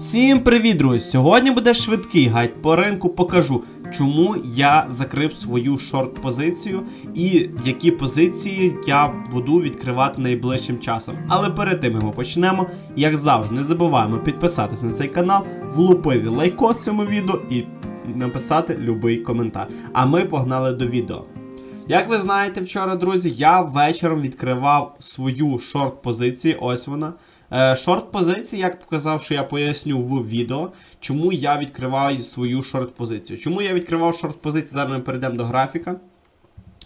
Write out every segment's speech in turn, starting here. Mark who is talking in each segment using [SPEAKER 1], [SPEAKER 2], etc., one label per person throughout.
[SPEAKER 1] Всім привіт, друзі! Сьогодні буде швидкий гайд по ринку. Покажу, чому я закрив свою шорт-позицію і які позиції я буду відкривати найближчим часом. Але перед тим як ми почнемо, як завжди, не забуваємо підписатися на цей канал, влупити лайкос цьому відео і написати будь-який коментар. А ми погнали до відео. Як ви знаєте, вчора, друзі, я вечором відкривав свою шорт-позицію. Ось вона. Е, Шорт-позиції, як показав, що я поясню в відео, чому я відкриваю свою шорт-позицію. Чому я відкривав шорт-позицію, зараз ми перейдемо до графіка.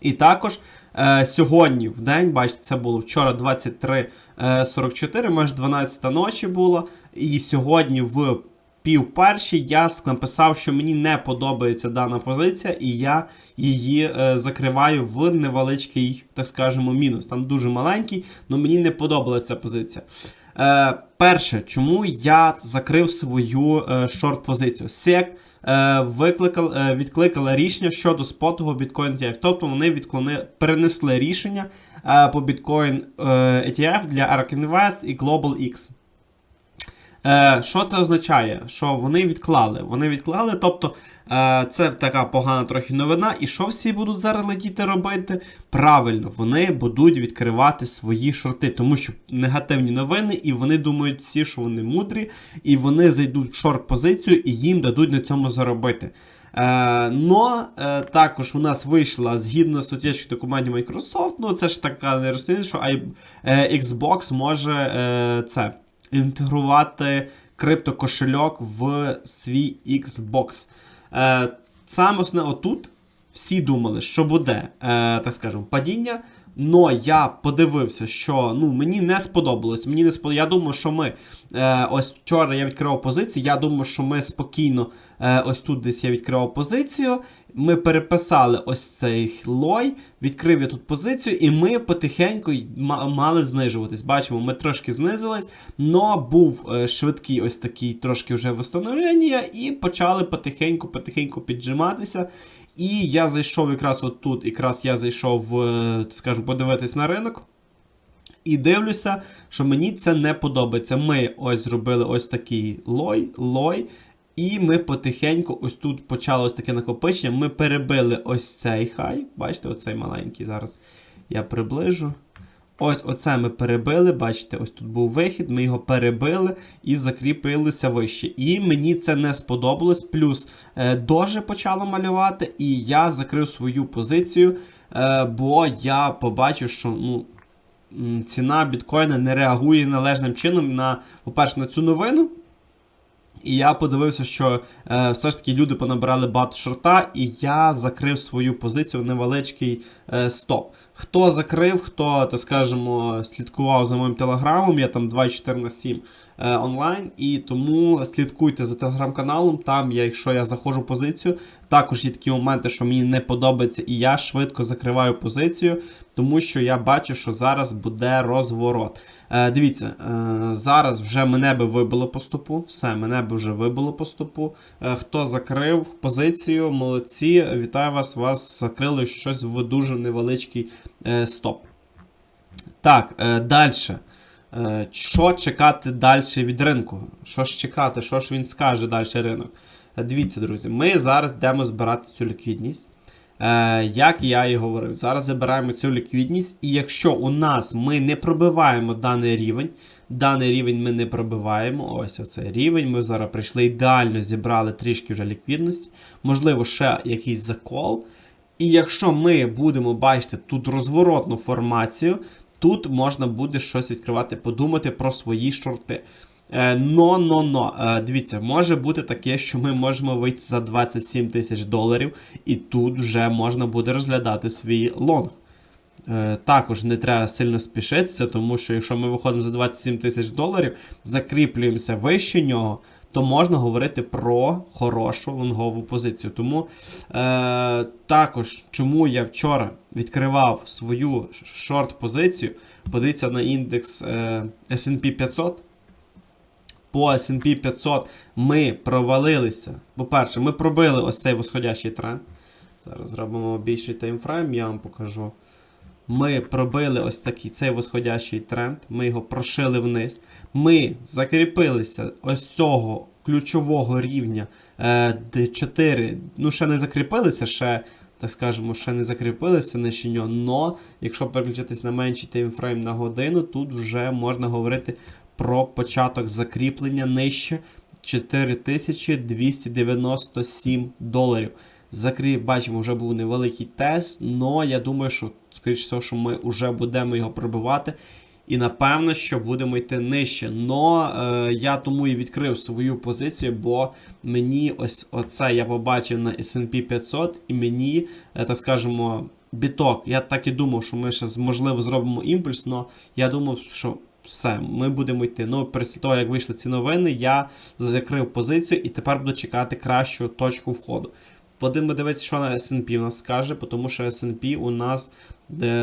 [SPEAKER 1] І також е, сьогодні в день, бачите, це було вчора 23.44, майже 12 ночі було. І сьогодні в пів першій я написав, що мені не подобається дана позиція, і я її е, закриваю в невеличкий, так скажемо, мінус. Там дуже маленький, але мені не подобалася ця позиція. Е, перше, чому я закрив свою е, шорт-позицію? SEC е, викликав, е, відкликала рішення щодо спотового Bitcoin ETF. Тобто вони відклони, перенесли рішення е, по Bitcoin е, ETF для ARK Invest і Global X. Е, Що це означає? Що вони відклали? Вони відклали, тобто е, це така погана трохи новина. І що всі будуть зараз летіти робити? Правильно, вони будуть відкривати свої шорти, тому що негативні новини, і вони думають всі, що вони мудрі, і вони зайдуть в шорт-позицію і їм дадуть на цьому заробити. Е, но е, також у нас вийшла згідно з статєчних документів Microsoft, ну це ж така не розслідування, що I, е, Xbox може е, це інтегрувати криптокошельок в свій Xbox. Е, Саме отут всі думали, що буде, е, так скажемо, падіння. Но я подивився, що ну мені не сподобалось. Мені не сподобалось. Я думаю, що ми е, ось вчора я відкривав позицію. Я думаю, що ми спокійно е, ось тут десь я відкривав позицію. Ми переписали ось цей лой, відкрив я тут позицію, і ми потихеньку мали знижуватись. Бачимо, ми трошки знизились, но був е, швидкий ось такий трошки вже встановлення, і почали потихеньку-потихеньку піджиматися. І я зайшов якраз отут, якраз я зайшов, е, скажімо, подивитись на ринок. І дивлюся, що мені це не подобається. Ми ось зробили ось такий лой, лой. І ми потихеньку, ось тут почало ось таке накопичення. Ми перебили ось цей хай. Бачите, оцей маленький. Зараз я приближу. Ось оце ми перебили. Бачите, ось тут був вихід, ми його перебили і закріпилися вище. І мені це не сподобалось. Плюс е, доже почало малювати, і я закрив свою позицію, е, бо я побачив, що ну, ціна біткоїна не реагує належним чином на, по-перше, на цю новину. І я подивився, що е, все ж таки люди понабирали багато шорта, і я закрив свою позицію невеличкий е, стоп. Хто закрив, хто, так скажемо, слідкував за моїм телеграмом, я там 24 на 7 е, онлайн, і тому слідкуйте за телеграм-каналом. Там, я, якщо я заходжу позицію, також є такі моменти, що мені не подобається, і я швидко закриваю позицію, тому що я бачу, що зараз буде розворот. Е, дивіться, е, зараз вже мене би вибило по стопу. Все, мене би вже вибило по стопу. Е, хто закрив позицію, молодці, вітаю вас, вас закрили щось в дуже невеличкий е, стоп. Так, е, далі. Е, що чекати далі від ринку? Що ж чекати, що ж він скаже далі ринок? Дивіться, друзі, ми зараз йдемо збирати цю ліквідність. Е, як я і говорив, зараз забираємо цю ліквідність, і якщо у нас ми не пробиваємо даний рівень, даний рівень ми не пробиваємо, ось оцей рівень, ми зараз прийшли ідеально, зібрали трішки вже ліквідності, можливо, ще якийсь закол. І якщо ми будемо бачити тут розворотну формацію, тут можна буде щось відкривати, подумати про свої шорти. Е, Но, но, но. Е, Дивіться, може бути таке, що ми можемо вийти за 27 тисяч доларів, і тут вже можна буде розглядати свій лонг. Е, Також не треба сильно спішитися, тому що якщо ми виходимо за 27 тисяч доларів, закріплюємося вище нього, то можна говорити про хорошу лонгову позицію. Тому е, також, чому я вчора відкривав свою шорт-позицію, подивіться на індекс е, SP 500 по S&P 500 ми провалилися. По-перше, ми пробили ось цей восходящий тренд. Зараз зробимо більший таймфрейм, я вам покажу. ми пробили ось такий цей восходящий тренд, ми його прошили вниз. Ми закріпилися ось цього ключового рівня е, D4. Ну, ще не закріпилися, ще, так скажемо, ще не закріпилися нижче нього. Но якщо переключитись на менший таймфрейм на годину, тут вже можна говорити про початок закріплення нижче 4297 доларів. Закрій, бачимо, вже був невеликий тест, але я думаю, що, скоріш всього, що ми вже будемо його пробивати. І напевно, що будемо йти нижче. Но е, я тому і відкрив свою позицію, бо мені ось оце я побачив на SP 500, і мені, е, так скажемо, біток. Я так і думав, що ми ще можливо зробимо імпульс, але я думав, що все, ми будемо йти. Ну, після того, як вийшли ці новини, я закрив позицію і тепер буду чекати кращу точку входу. Будемо дивитися, що на S&P у нас скаже, тому що S&P у нас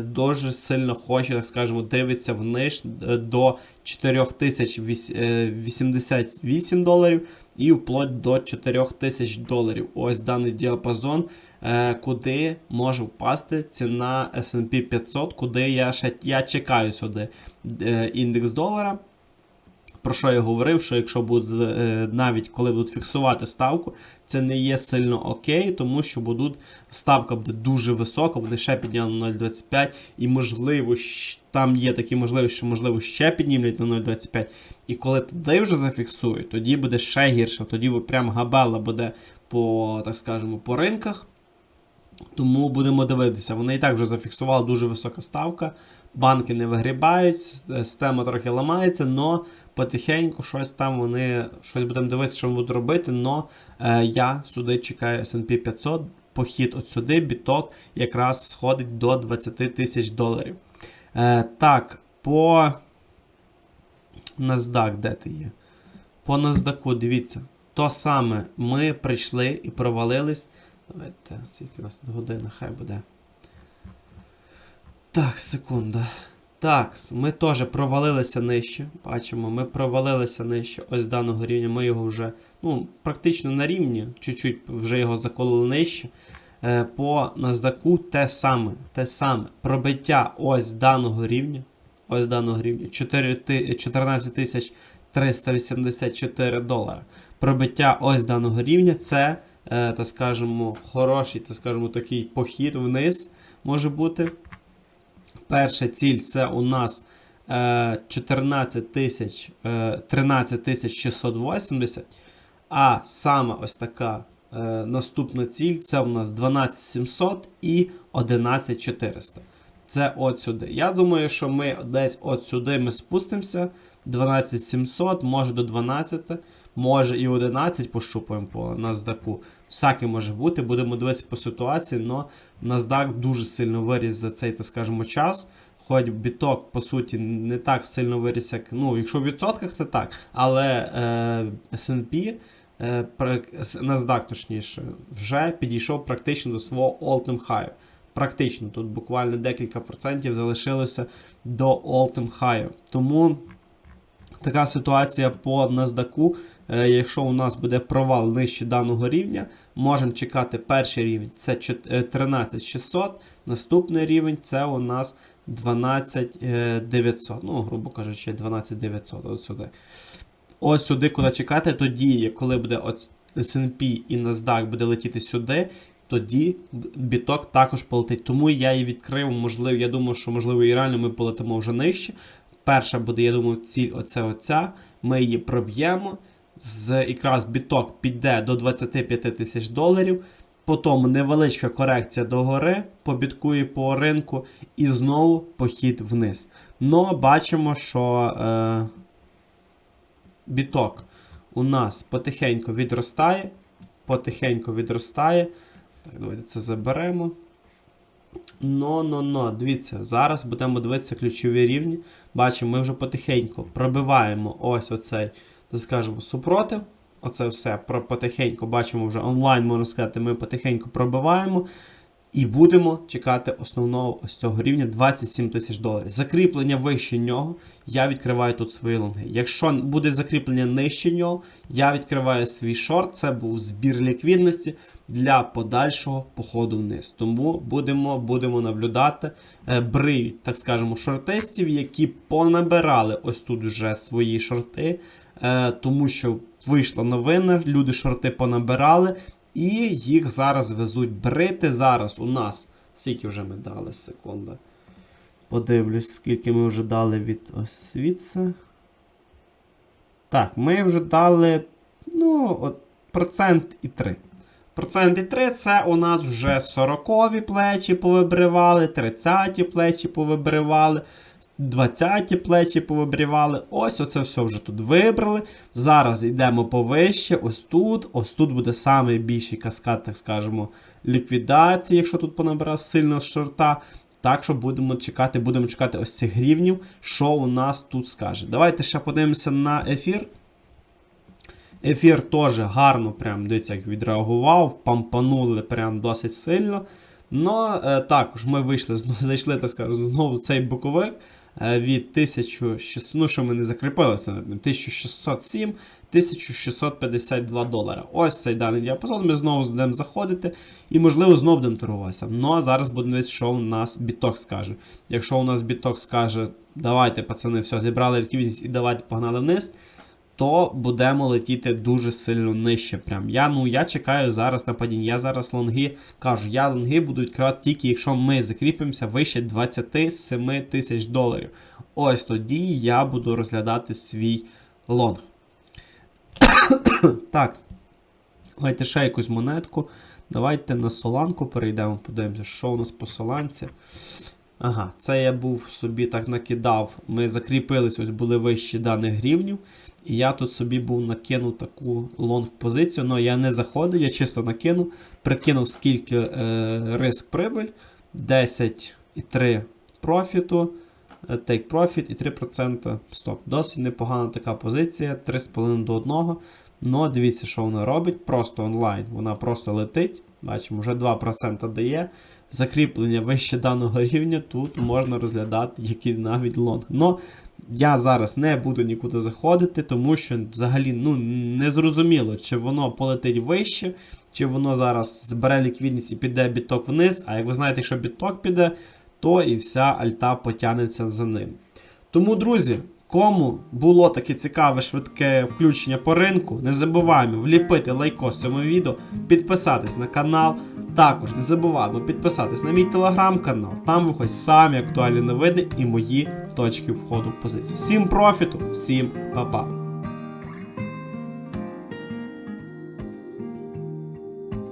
[SPEAKER 1] дуже сильно хоче, так скажемо, дивиться вниз е, до 4088 доларів і вплоть до 4000 доларів. Ось даний діапазон, е, куди може впасти ціна S&P 500, куди я ще я чекаю сюди е, індекс долара. Про що я говорив, що якщо будуть е, навіть коли будуть фіксувати ставку, це не є сильно окей, тому що будуть ставка буде дуже висока, вони ще підняли на 0,25, і можливо, там є такі можливості, що можливо ще піднімлять на 0,25. І коли туди вже зафіксують, тоді буде ще гірше. Тоді прям габела буде по, так скажемо, по ринках. Тому будемо дивитися. Вони і так вже зафіксували дуже висока ставка. Банки не вигрібають, система трохи ламається, але потихеньку щось там вони щось будемо дивитися, що вони будуть робити. Но е, я сюди чекаю SP 500, похід от сюди, біток якраз сходить до 20 тисяч доларів. Е, Так, по NASDAQ, де ти є? По NASDAQ, дивіться, то саме ми прийшли і провалились. Давайте, скільки у нас година, хай буде. Так, секунда. Так, ми теж провалилися нижче. Бачимо, ми провалилися нижче ось даного рівня. Ми його вже ну, практично на рівні, чуть-чуть вже його заколили нижче. Е, По NASDAQ те саме. те саме. Пробиття ось даного рівня. Ось даного рівня 14 384 долара. Пробиття ось даного рівня це, е, так скажемо, хороший, так скажемо, такий похід вниз може бути. Перша ціль це у нас 14 тисяч 13 тисяч 680. А саме ось така е, наступна ціль це у нас 12700 і 11400. Це от сюди. Я думаю, що ми десь от сюди ми спустимося. 12700, може до 12, може і 11 пощупаємо по NASDAQ. Всяке може бути, будемо дивитися по ситуації, але NASDAQ дуже сильно виріс за цей, так скажемо, час. Хоч біток, по суті, не так сильно виріс, як. Ну, якщо в відсотках, це так. Але е, SP, е, NASDAQ, точніше, вже підійшов практично до свого all-time high. Практично, тут буквально декілька процентів залишилося до all-time high. Тому така ситуація по NASDAQ. Е, якщо у нас буде провал нижче даного рівня, можемо чекати перший рівень це 13600, наступний рівень це у нас 12900. Ну, грубо кажучи, 12900. Ось сюди. Ось сюди, куди чекати, тоді, коли буде SP і NASDAQ буде летіти сюди, тоді біток також полетить. Тому я і відкрив, можливо, я думаю, що можливо і реально ми полетимо вже нижче. Перша буде, я думаю, ціль оце оця. Ми її проб'ємо. З якраз біток піде до 25 тисяч доларів. Потім невеличка корекція догори по бітку і по ринку, і знову похід вниз. Но бачимо, що е, біток у нас потихеньку відростає. Потихеньку відростає. Так, давайте це заберемо. Но-но-но, дивіться, зараз будемо дивитися ключові рівні. Бачимо, ми вже потихеньку пробиваємо ось оцей, скажемо, супротив. Оце все про потихеньку бачимо вже онлайн, можна сказати, ми потихеньку пробиваємо. І будемо чекати основного ось цього рівня 27 тисяч доларів. Закріплення вище нього, я відкриваю тут свої лонги. Якщо буде закріплення нижче нього, я відкриваю свій шорт. Це був збір ліквідності для подальшого походу вниз. Тому будемо, будемо наблюдати, е, бриють, так скажемо, шортистів, які понабирали ось тут вже свої шорти, тому що вийшла новина, люди шорти понабирали. І їх зараз везуть брити. Зараз у нас. Скільки вже ми дали, секунда. Подивлюсь, скільки ми вже дали від ось. Так, ми вже дали. Ну, от, процент і 3. Процент і 3 це у нас вже 40-ві плечі повибривали, 30-ті плечі повибривали. 20-ті плечі повибрівали. Ось оце все вже тут вибрали. Зараз йдемо повище. Ось тут. Ось тут буде найбільший каскад, так скажемо, ліквідації, якщо тут понабирав сильно шорта. Так що будемо чекати, будемо чекати ось цих рівнів, що у нас тут скаже. Давайте ще подивимося на ефір. Ефір теж гарно, прям дивіться, як відреагував, пампанули прям досить сильно. Но е, також ми вийшли, зайшли так скажу, знову цей боковик від 1600, ну що ми не закріпилися над ним, 1607, 1652 долара. Ось цей даний діапазон, ми знову будемо заходити і, можливо, знову будемо торгуватися. Ну а зараз будемо дивитися, що у нас біток скаже. Якщо у нас біток скаже, давайте, пацани, все, зібрали ліквідність і давайте погнали вниз то будемо летіти дуже сильно нижче. Прям. Я ну, я чекаю зараз на падіння. Я зараз лонги кажу, я лонги буду відкривати тільки, якщо ми закріпимося вище 27 тисяч доларів. Ось тоді я буду розглядати свій лонг. так. Давайте ще якусь монетку. Давайте на соланку перейдемо, подивимося, що у нас по соланці. Ага, це я був собі так накидав. Ми закріпились, ось були вищі даних рівнів. І я тут собі був накинув таку лонг-позицію, але я не заходив, я чисто накинув, прикинув, скільки е, риск прибиль, 10,3 профіту, е, take profit і 3% стоп. Досить непогана така позиція, 3,5 до 1. Ну, дивіться, що вона робить. Просто онлайн. Вона просто летить. Бачимо, вже 2% дає. Закріплення вище даного рівня, тут можна розглядати якийсь навіть лонг. Но я зараз не буду нікуди заходити, тому що взагалі ну, не зрозуміло, чи воно полетить вище, чи воно зараз збере ліквідність і піде біток вниз. А як ви знаєте, якщо біток піде, то і вся альта потягнеться за ним. Тому, друзі, кому було таке цікаве швидке включення по ринку, не забуваємо вліпити лайкос цьому відео, підписатись на канал. Також не забуваємо підписатись на мій телеграм-канал. Там виходять самі актуальні новини і мої точки входу в позицію. Всім профіту, всім па-па!